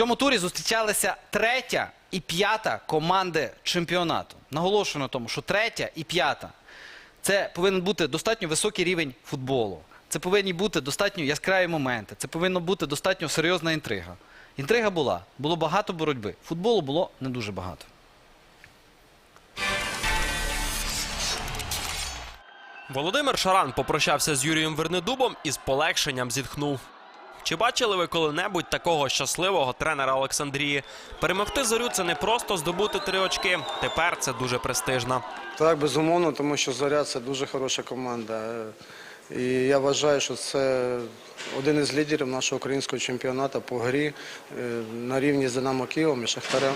цьому турі зустрічалися третя і п'ята команди чемпіонату. Наголошую на тому, що третя і п'ята це повинен бути достатньо високий рівень футболу. Це повинні бути достатньо яскраві моменти. Це повинна бути достатньо серйозна інтрига. Інтрига була, було багато боротьби. Футболу було не дуже багато. Володимир Шаран попрощався з Юрієм Вернедубом і з полегшенням зітхнув. Чи бачили ви коли-небудь такого щасливого тренера Олександрії? Перемогти зорю це не просто здобути три очки. Тепер це дуже престижно. Так, безумовно, тому що Зоря це дуже хороша команда. І я вважаю, що це один із лідерів нашого українського чемпіонату по грі е, на рівні з Динамо Києвом і Шахтарем.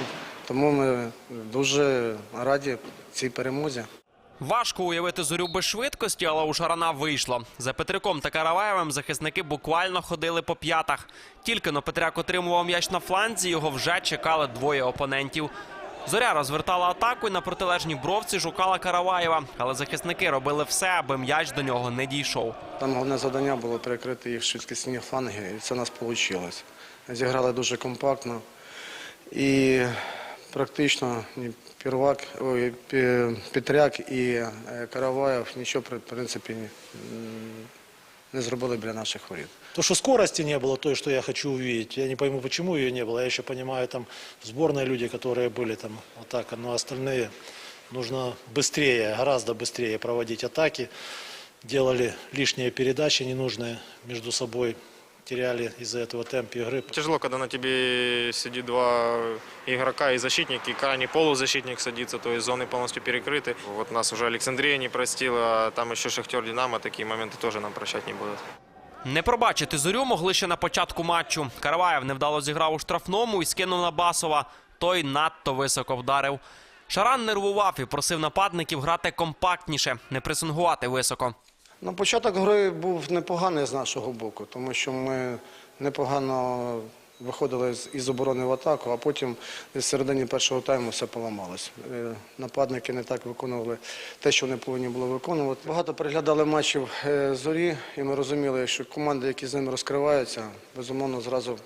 Тому ми дуже раді цій перемозі. Важко уявити зорю без швидкості, але у Шарана вийшло. За Петриком та Караваєвим захисники буквально ходили по п'ятах. Тільки но Петряк отримував м'яч на фланзі, його вже чекали двоє опонентів. Зоря розвертала атаку і на протилежній бровці шукала Караваєва, але захисники робили все, аби м'яч до нього не дійшов. Там головне завдання було перекрити їх швидкісні фланги, і це у нас вийшло. Зіграли дуже компактно і практично ні Пірвак, ой, Пі- Петряк і е, Караваєв нічого в принципі м, не зробили біля наших воріт. То, что скорости не было той, что я хочу увидеть, я не пойму, почему ее не было. Я еще понимаю, там в сборной люди, которые были там вот так, но остальные нужно быстрее, гораздо быстрее проводить атаки. Делали лишние передачи ненужные между собой, теряли из-за этого темп игры. Тяжело, когда на тебе сидит два игрока и защитник, и крайний полузащитник садится, то есть зоны полностью перекрыты. Вот нас уже Александрия не простила, а там еще Шахтер Динамо, такие моменты тоже нам прощать не будут. Не пробачити зорю могли ще на початку матчу. Караваєв невдало зіграв у штрафному і скинув на Басова. Той надто високо вдарив. Шаран нервував і просив нападників грати компактніше, не пресингувати високо. Ну, початок гри був непоганий з нашого боку, тому що ми непогано виходили із оборони в атаку, а потім з середині першого тайму все поламалось. Е, Нападники не так виконували те, що вони повинні були виконувати. Багато переглядали матчів е, зорі, і ми розуміли, що команди, які з ними розкриваються, безумовно зразу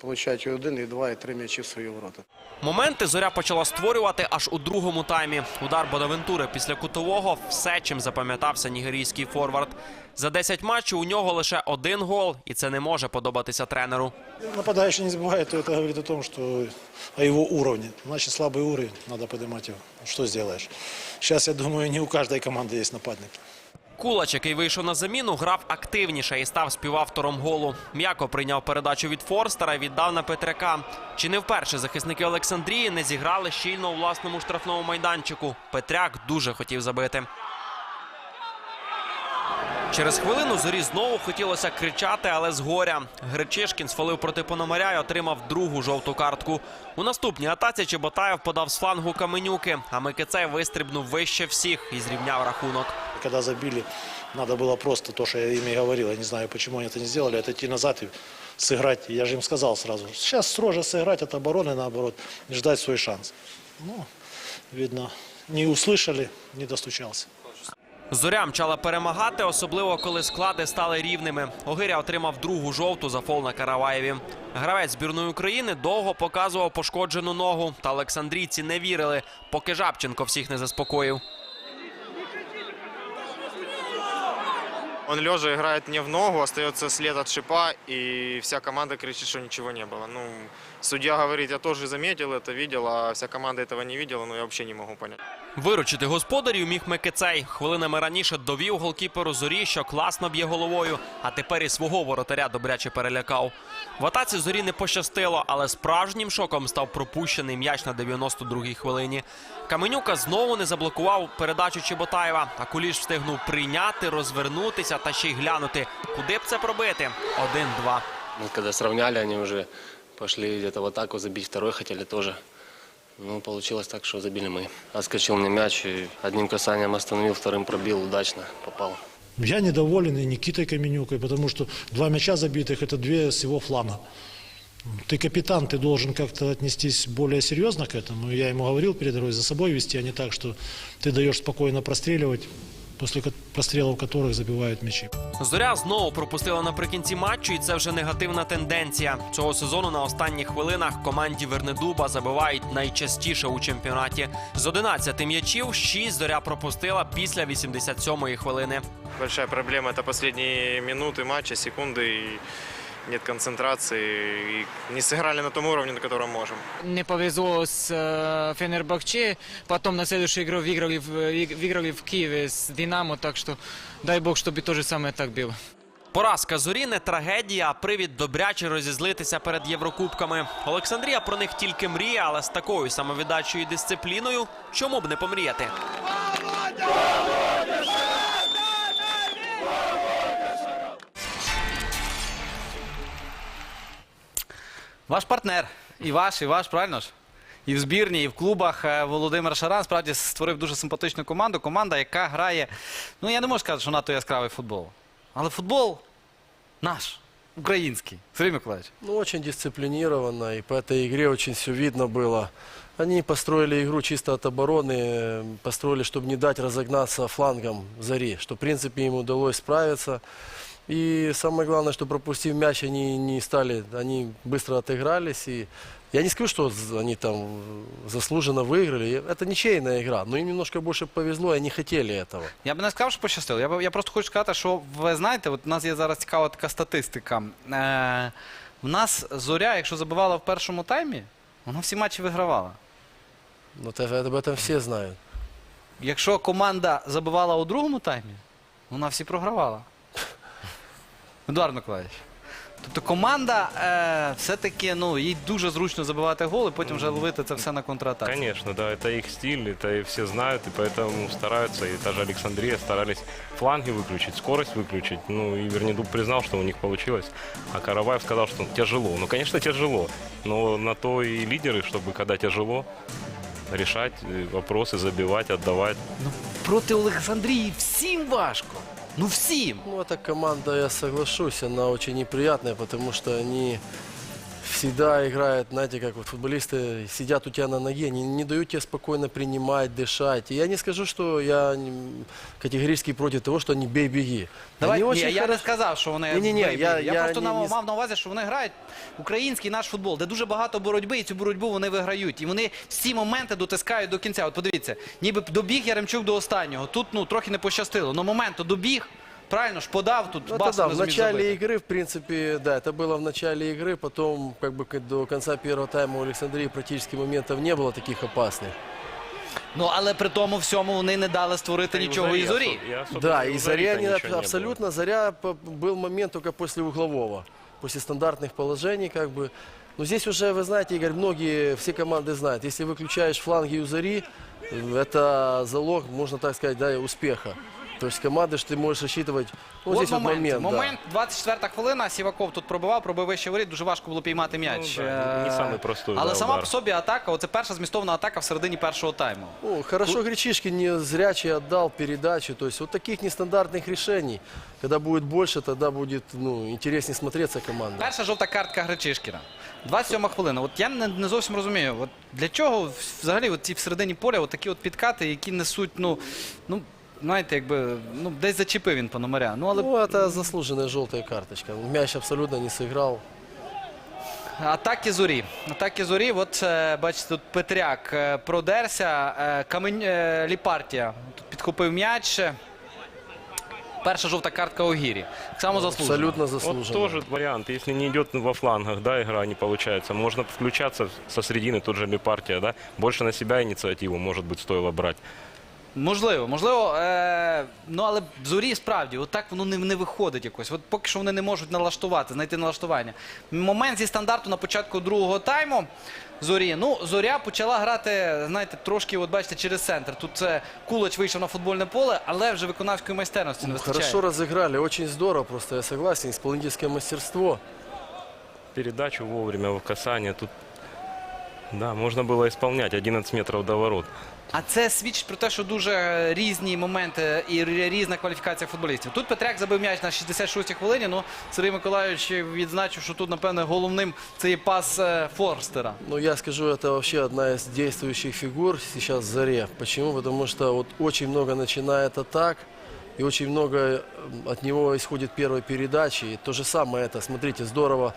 получають і один, і два, і три м'ячі в свої ворота. Моменти зоря почала створювати аж у другому таймі. Удар Бонавентури після кутового все, чим запам'ятався нігерійський форвард. За 10 матчів у нього лише один гол, і це не може подобатися тренеру. Нападающий не забывает, то это говорит о том, что о его уровне. Значит, слабый уровень, надо поднимать его. Что сделаешь? Сейчас, я думаю, не у каждой команды есть нападники. Кулач, який вийшов на заміну, грав активніше і став співавтором голу. М'яко прийняв передачу від Форстера і віддав на Петряка. Чи не вперше захисники Олександрії не зіграли щільно у власному штрафному майданчику? Петряк дуже хотів забити. Через хвилину зорі знову хотілося кричати, але згоря. Гречишкін сфалив проти Пономаря і отримав другу жовту картку. У наступній атаці Чеботаєв подав з флангу Каменюки, а Микицей вистрибнув вище всіх і зрівняв рахунок Когда забили, надо было просто то, что я им и говорил. Я не знаю, почему они это не сделали, отойти назад и сыграть. Я же им сказал сразу, сейчас строже сыграть от обороны, наоборот, и ждать свой шанс. Ну, видно, не услышали, не достучался. Зоря мчала перемагати, особливо коли склади стали рівними. Огиря отримав другу жовту за фол на Караваєві. Гравець збірної України довго показував пошкоджену ногу, та Олександрійці не вірили, поки Жабченко всіх не заспокоїв. Он лежа играет не в ногу, остается след от шипа, и вся команда кричит, что ничего не было. Ну, судья говорит, я тоже заметил это, видел, а вся команда этого не видела, но я вообще не могу понять. Виручити господарів міг Микицей. Хвилинами раніше довів голкіперу зорі, що класно б'є головою, а тепер і свого воротаря добряче перелякав. В атаці зорі не пощастило, але справжнім шоком став пропущений м'яч на 92-й хвилині. Каменюка знову не заблокував передачу Чеботаєва, а Куліш встигнув прийняти, розвернутися та ще й глянути, куди б це пробити. Один-два. Мы когда сравняли, они уже пошли где-то в атаку, забить второй хотели тоже. Ну, получилось так, что забили мы. Отскочил мне мяч и одним касанием остановил, вторым пробил, удачно попал. Я недоволен и Никитой Каменюкой, потому что два мяча забитых – это две с его фланга. Ты капитан, ты должен как-то отнестись более серьезно к этому. Я ему говорил перед игрой за собой вести, а не так, что ты даешь спокойно простреливать. после ко- прострелов которых забивают мячи. Зоря знову пропустила наприкінці матчу, і це вже негативна тенденція. Цього сезону на останніх хвилинах команді Вернедуба забивають найчастіше у чемпіонаті. З 11 м'ячів 6 зоря пропустила після 87-ї хвилини. Большая проблема – это последние минуты матча, секунды, и нет концентрации, и не сыграли на том уровне, на котором можем. Не повезло с э, Фенербахче, потом на следующую игру выиграли в, э, выиграли в Киеве с Динамо, так что дай бог, чтобы то же самое так было. Поразка зорі не трагедія, а привід добряче розізлитися перед Єврокубками. Олександрія про них тільки мріє, але з такою самовіддачою і дисципліною чому б не помріяти? Ваш партнер, і ваш, і ваш, правильно ж? І в збірні, і в клубах е, Володимир Шаран справді створив дуже симпатичну команду. Команда, яка грає. Ну, я не можу сказати, що надто яскравий футбол. Але футбол наш, український. Сергій Миколаївич. Ну, очень дисциплинированно, и по этой игре очень все видно было. Они построили игру чисто от обороны, э, построили, чтобы не дать разогнаться флангом Зари, что, в принципе, им удалось справиться. И самое главное, что пропустив мяч, они не стали, они быстро отыгрались. И я не скажу, что з- они там э, заслуженно выиграли. Это ничейная игра, но им немножко больше повезло, и они хотели этого. Я б не сказав, що пощастило. Я, б- я просто хочу сказати, що ви знаєте, от у нас є зараз цікава така статистика. Е, в нас зоря, якщо забивала в першому таймі, вона всі матчі вигравала. Но это- об этом все знают. Якщо команда забивала у другому таймі, вона всі програвала. Едуард Миколаївич. Тобто команда е, все-таки ну, їй дуже зручно забивати голи, потім вже ловити це все на контратаці. Конечно, да, это их стиль, это и все знают, и поэтому стараются, и та же Александрия старались фланги выключить, скорость выключить. Ну, и Вернедуб признал, что у них получилось, а Караваев сказал, что тяжело. Ну, конечно, тяжело, но на то и лидеры, чтобы когда тяжело, решать э, вопросы, забивать, отдавать. Ну, проти Олександрії всім важко. Ну всім. Ну, эта команда, я соглашусь, она очень неприятная, потому что они всегда играют, знаете, как вот футболисты сидят у тебя на ноге, не, не дают тебе спокойно принимать, дышать. И я не скажу, что я не- категорически против того, что они бей-беги. Давай, ні, очень я не сказав, що вони Ні-ні-ні, я- я я просто не- на- не- мав на увазі, що вони грають український наш футбол, де дуже багато боротьби, і цю боротьбу вони виграють. І вони всі моменти дотискають до кінця. От подивіться, ніби добіг Яремчук до останнього. Тут ну трохи не пощастило. Ну моменту добіг. Правильно ж подав тут Ну, это басу да, не в зумів начале забити. игры, в принципе, да, это было в начале игры, потом как бы к- до конца первого тайма у Александрии практически моментов не было таких опасных. Ну але при тому всьому вони не дали створити И у нічого і Зари зорі. осо- и особенно Да, у и Зари-то Заря не, ничего не было. абсолютно, Заря по- был момент только после углового, после стандартных положений, как бы. Но здесь уже, вы знаете, Игорь, многие, все команды знают, если выключаешь фланги у Зари, э, это залог, можно так сказать, да, успеха. То есть команды, что ты можешь рассчитывать, ну, От здесь момент. вот момент, да. момент 24 хвилина. Сіваков тут пробивав, пробив вище воріт. Дуже важко було піймати м'яч. Ну, да, не Е, самий простой, Але да, сама удар. по собі атака, оце перша змістовна атака в середині першого тайму. Ну, хорошо Гречишкин не зрячий отдал передачу. То есть вот таких нестандартных решений, когда будет больше, тогда будет ну, интереснее смотреться команда. Перша жовта картка Гречишкіна. 27 хвилина. От я не, не зовсім розумію, от для чого взагалі от ці в середині поля от такі от підкати, які несуть, ну, ну, знаєте, якби, ну, десь зачепив він по номеря. Ну, але Ну, это заслуженная желтая карточка. Мяч абсолютно не сыграл. Атаки зорі. Атаки зорі. От е, бачите, тут Петряк е, продерся. е, Камень е, Ліпартія тут підхопив м'яч. Перша жовта картка Огірі. Так само заслужено. Абсолютно Вот заслуженно. тоже вариант. Если не идет во флангах, да, игра не получается, можно включаться со средины, тут же Лепартия, да, больше на себя инициативу, может быть, стоило брать. Можливо, можливо. Е, ну але в зорі справді, от так воно не, не виходить якось. От поки що вони не можуть налаштувати, знайти налаштування. Момент зі стандарту на початку другого тайму. Зорі. Ну, зоря почала грати, знаєте, трошки, от бачите, через центр. Тут це кулач вийшов на футбольне поле, але вже виконавської майстерності не Ну, вистачає. Хорошо разыграли, очень здорово, просто я согласен, исполнительское мастерство. Передачу вовремя, в касание, тут, да, можно было исполнять 11 метров до ворот. А це свідчить про те, що дуже різні моменти і рі- різна кваліфікація футболістів. Тут Петряк забив м'яч на 66-й хвилині. Ну, Сергій Миколайович відзначив, що тут, напевне, головним це є пас е, Форстера. Ну, я скажу, это вообще одна из действующих фигур сейчас в Заре. Почему? Потому что вот очень много начинает атак, и очень много э, от него исходит первой передачи. И то же самое это, смотрите, здорово.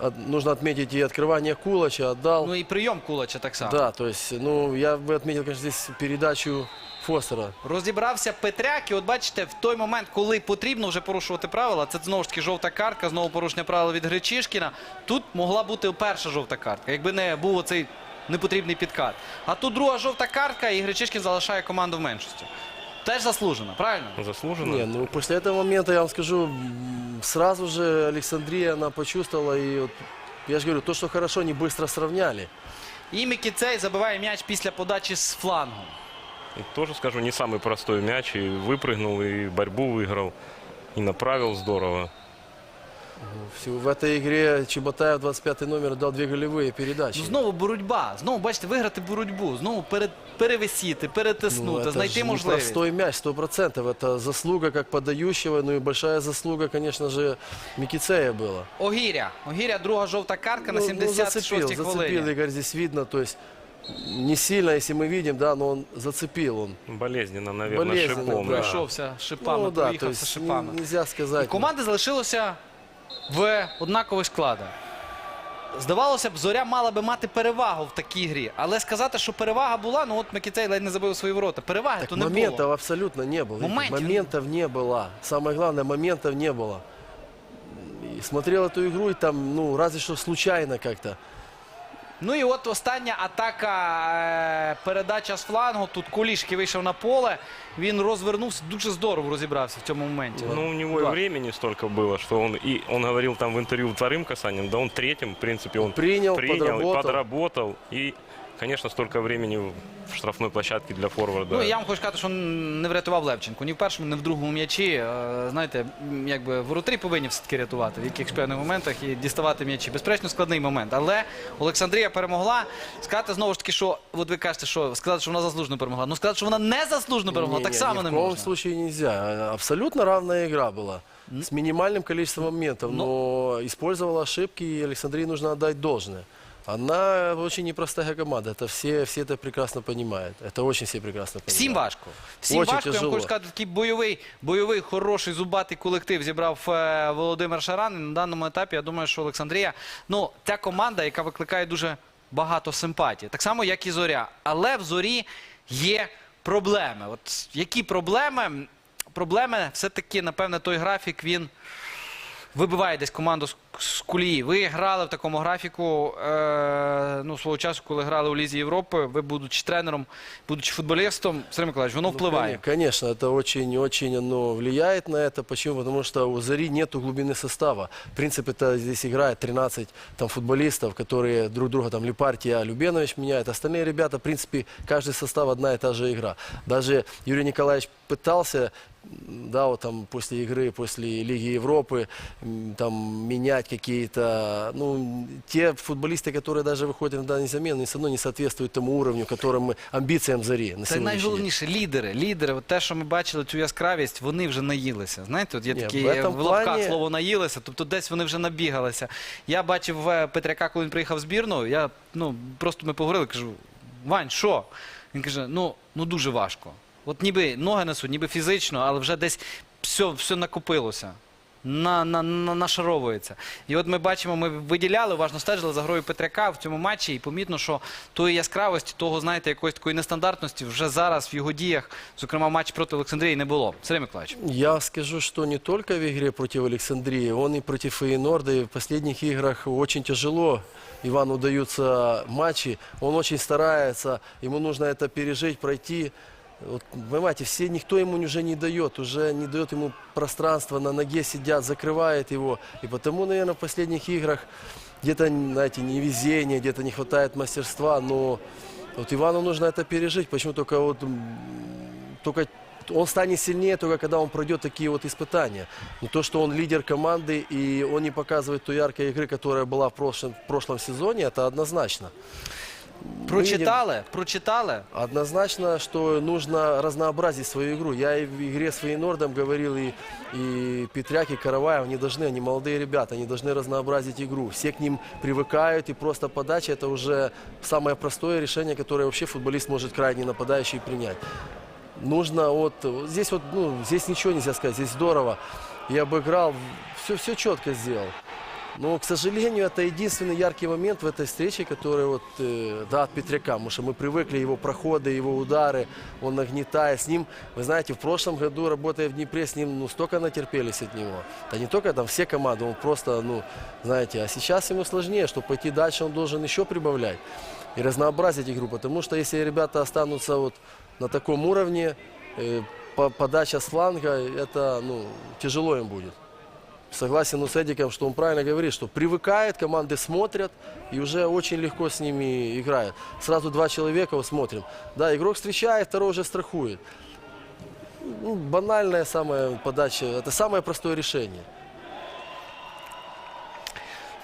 От- Нужно отметить и открывание Кулача, отдал. Ну і прийом Кулача так само. Да, то есть, ну, я бы отметил, конечно, здесь передачу Фостера. Розібрався Петряк, і от бачите, в той момент, коли потрібно вже порушувати правила, це знову ж таки жовта картка, знову порушення правил від Гречишкіна. Тут могла бути перша жовта картка, якби не був оцей непотрібний підкат. А тут друга жовта картка, і Гречишкін залишає команду в меншості. Теж заслужено, правильно? Заслуженно. Не, ну, после этого момента, я вам скажу, м, сразу же Александрия, она почувствовала, и вот, я же говорю, то, что хорошо, они быстро сравняли. І Мікіцей забиває м'яч після подачі з флангу. И тоже скажу, не самый простой мяч. И выпрыгнул, и борьбу выиграл, и направил здорово. Всё, В этой игре Чеботаев, 25 номер, дал две голевые передачи. Ну, знову боротьба. Знову, бачите, виграти боротьбу, знову пере, перевисіти, перетиснути, Ну, это знайти же можливість. простой мяч, сто процентов. Это заслуга как подающего, ну и большая заслуга, конечно же, Микицея была. Огіря. Огіря, друга жовта картка на Ну, 76-й зацепил, зацепил, хвилині. Игорь, здесь видно, то есть не сильно, если мы видим, да, но он зацепил он. Болезненно, наверное, Болезненно, шипом. да. Пройшовся шипами, ну да, то проїхався есть шипами. н- нельзя сказать. І команди залишилося в однакових складах. Здавалося б, зоря мала би мати перевагу в такій грі. Але сказати, що перевага була, ну от Микітей ледь не забив свої ворота. Переваги Так то не моментов було. абсолютно не было. Игорь, Моментов- Моментов не было. Самое главное, моментов не было. И смотрел эту игру, и там, ну, разве что случайно как-то. Ну і от остання атака, е, передача з флангу. Тут Кулішки вийшов на поле. Він розвернувся, дуже здорово розібрався в цьому моменті. Ну, у него Да. і времени столько было, что он и он говорил там в интервью вторым касанием, да он третьим, в принципе, он Принял, прийняв подработав. и подработал. И, конечно, столько времени в штрафной площадке для форварда. Ну, я вам хочу сказати, що не врятував Левченко. Ні в першому, ні в другому м'ячі. Е, Знаєте, якби воротарі повинні все-таки рятувати в якихось певних моментах і діставати м'ячі. Безперечно, складний момент. Але Олександрія перемогла. Сказати знову ж таки, що от ви кажете, що сказати, що вона заслужено перемогла. Ну сказати, що вона не заслужено перемогла, Не, так не, само не в коем можна. случае нельзя. Абсолютно равная игра была. С минимальным количеством моментов. Но использовала ошибки, и Александрии нужно отдать должное Она очень непростая команда. Это все, все это прекрасно понимают. Это очень все прекрасно понимают. Всім важко. Всім Очень важко. Я вам тяжело. хочу сказати, такий бойовий, бойовий, хороший, зубатий колектив зібрав е, Володимир Шаран. І на даному етапі я думаю, що Олександрія, ну, ця команда, яка викликає дуже багато симпатії. Так само, як і Зоря. Але в зорі є проблеми. От які проблеми? Проблеми все-таки, напевне, той графік він вибиває десь команду з, з колії. Ви грали в такому графіку е, ну, свого часу, коли грали у Лізі Європи. Ви, будучи тренером, будучи футболістом, Сергій Миколаївич, воно Ну, впливає. коне- Конечно, это очень-очень оно влияет на это. Почему? Потому что у Зари нету глубины состава. В принципе, это здесь играет 13 там, футболистов, которые друг друга, там, Лепартия, Любенович меняет. Остальные ребята, в принципе, каждый состав одна и та же игра. Даже Юрий Николаевич пытался м, да, вот там после игры, после Лиги Европы, м, там менять какие-то, ну, те футболисты, которые даже выходят иногда на замену, все равно не соответствуют тому уровню, которым мы, амбициям Зари на Це сегодняшний день. найголовніше лідери. Лідери, от те, що ми бачили, цю яскравість, вони вже наїлися. Знаєте, от є Ні, такі в этом в лапках плані- слово наїлися, тобто десь вони вже набігалися. Я бачив е, Петряка, коли він приїхав в збірну. Я ну просто ми поговорили, кажу: Вань, що? Він каже: ну, ну дуже важко. От ніби ноги несуть, ніби фізично, але вже десь все, все накопилося. На, на, на, нашаровується. І от ми бачимо, ми виділяли, уважно стежили за грою Петряка в цьому матчі, і помітно, що тої яскравості, того, знаєте, якоїсь такої нестандартності вже зараз в його діях, зокрема, матч проти Олександрії не було. Сергій Миколаївич. Я скажу, что не только в игре против Александрии, он и против Фейнорда, и в последних играх очень тяжело Ивану удаются матчи. Он очень старается, ему нужно это пережить, пройти. Вот, понимаете, все, никто ему уже не дает, уже не дает ему пространства, на ноге сидят, закрывает его. И потому, наверное, в последних играх где-то, знаете, невезение, где-то не хватает мастерства, но вот Ивану нужно это пережить. Почему только вот м, только он станет сильнее только когда он пройдет такие вот испытания. Но то, что он лидер команды и он не показывает той яркой игры, которая была в прошлом, в прошлом сезоне, это однозначно. Прочитали, прочитали. Однозначно, что нужно разнообразить свою игру. Я и в игре с Фейнордом говорил, и, и Петряк, и Караваев, они должны, они молодые ребята, они должны разнообразить игру. Все к ним привыкают, и просто подача это уже самое простое решение, которое вообще футболист может крайне нападающий принять. нужно вот, вот здесь вот, ну, здесь ничего нельзя сказать, здесь здорово. Я обыграл, все, все четко сделал. Но, к сожалению, это единственный яркий момент в этой встрече, который вот, э, да, от Петряка, потому что мы привыкли его проходы, его удары, он нагнетает. С ним, вы знаете, в прошлом году, работая в Днепре, с ним, ну, столько натерпелись от него. Да не только там все команды, он просто, ну, знаете, а сейчас ему сложнее, чтобы пойти дальше, он должен еще прибавлять и разнообразить игру, потому что если ребята останутся вот на таком уровне, э, по- подача с фланга, это, ну, тяжело им будет. Согласен ну, с Эдиком, что он правильно говорит, что привыкает, команды смотрят и уже очень легко с ними играют. Сразу два человека вот смотрим. Да, игрок встречает, второй уже страхует. Ну, банальная самая подача, это самое простое решение.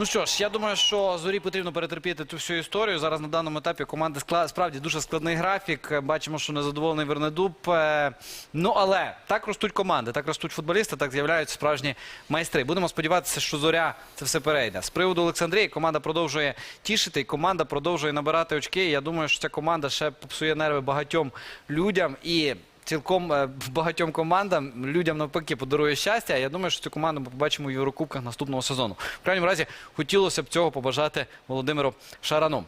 Ну що ж, я думаю, що зорі потрібно перетерпіти цю всю історію. Зараз на даному етапі команди скла- справді дуже складний графік. Е, Бачимо, що незадоволений Вернедуб. Е, Ну але так ростуть команди, так ростуть футболісти, так з'являються справжні майстри. Будемо сподіватися, що зоря це все перейде. З приводу Олександрії команда продовжує тішити, і команда продовжує набирати очки. Я думаю, що ця команда ще попсує нерви багатьом людям і. Цілком е, багатьом командам людям навпаки подарує щастя. Я думаю, що цю команду ми побачимо в Єврокубках наступного сезону. В крайньому разі хотілося б цього побажати Володимиру Шарану.